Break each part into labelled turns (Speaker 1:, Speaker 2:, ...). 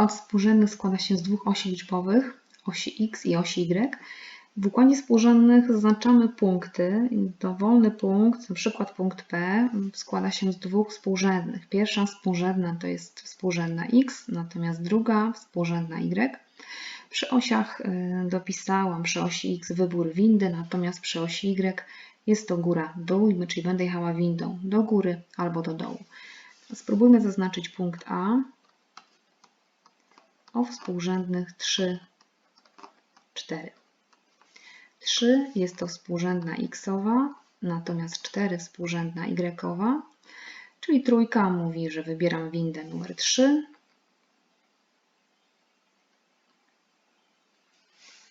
Speaker 1: Układ współrzędnych składa się z dwóch osi liczbowych, osi x i osi y. W układzie współrzędnych zaznaczamy punkty. Dowolny punkt, na przykład punkt P, składa się z dwóch współrzędnych. Pierwsza współrzędna to jest współrzędna x, natomiast druga współrzędna y. Przy osiach y, dopisałam przy osi x wybór windy, natomiast przy osi y jest to góra-dół, czyli będę jechała windą do góry albo do dołu. Spróbujmy zaznaczyć punkt A o współrzędnych 3, 4. 3 jest to współrzędna xowa, natomiast 4 współrzędna y, czyli trójka mówi, że wybieram windę numer 3,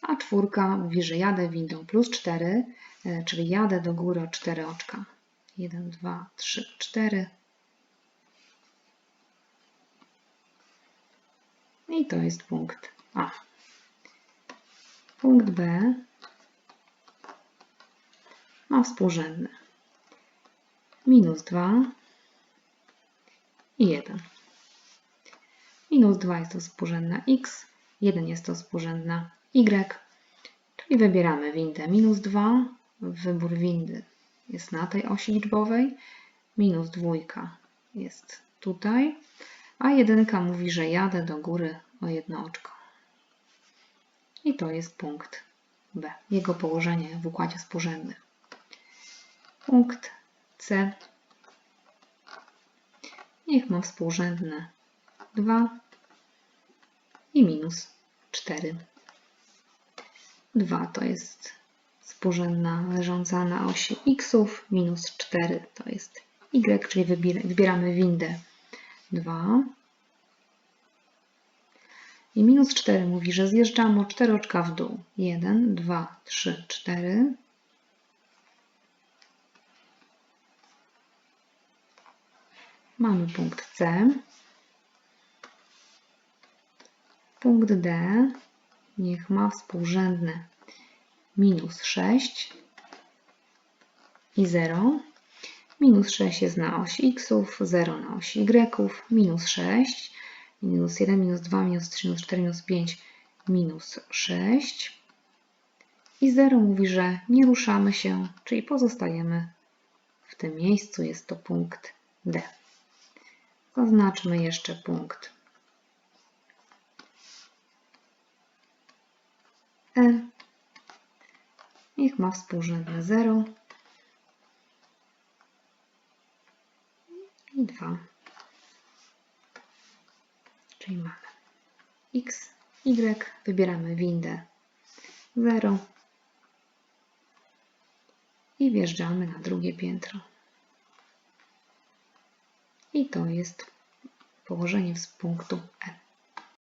Speaker 1: a czwórka mówi, że jadę windą plus 4, e, czyli jadę do góry o 4 oczka. 1, 2, 3, 4. I to jest punkt A. Punkt B ma współrzędne minus 2 i 1. Minus 2 jest to współrzędna x, 1 jest to współrzędna y, czyli wybieramy windę minus 2. Wybór windy jest na tej osi liczbowej, minus 2 jest tutaj, a jedynka mówi, że jadę do góry o jedno oczko. I to jest punkt B, jego położenie w układzie współrzędnym. Punkt C. Niech ma współrzędne 2 i minus 4. 2 to jest współrzędna leżąca na osi x, minus 4 to jest y, czyli wybieramy windę 2. I minus 4 mówi, że zjeżdżamy o 4 oczka w dół. 1, 2, 3, 4. Mamy punkt C. Punkt D niech ma współrzędne minus 6 i 0. Minus 6 jest na osi x, 0 na osi y, minus 6, minus 1, minus 2, minus 3, minus 4, minus 5, minus 6. I 0 mówi, że nie ruszamy się, czyli pozostajemy w tym miejscu. Jest to punkt D. Zaznaczmy jeszcze punkt E. Niech ma współrzędne 0 i 2. Czyli mamy x, y, wybieramy windę 0 i wjeżdżamy na drugie piętro. I to jest położenie z punktu E.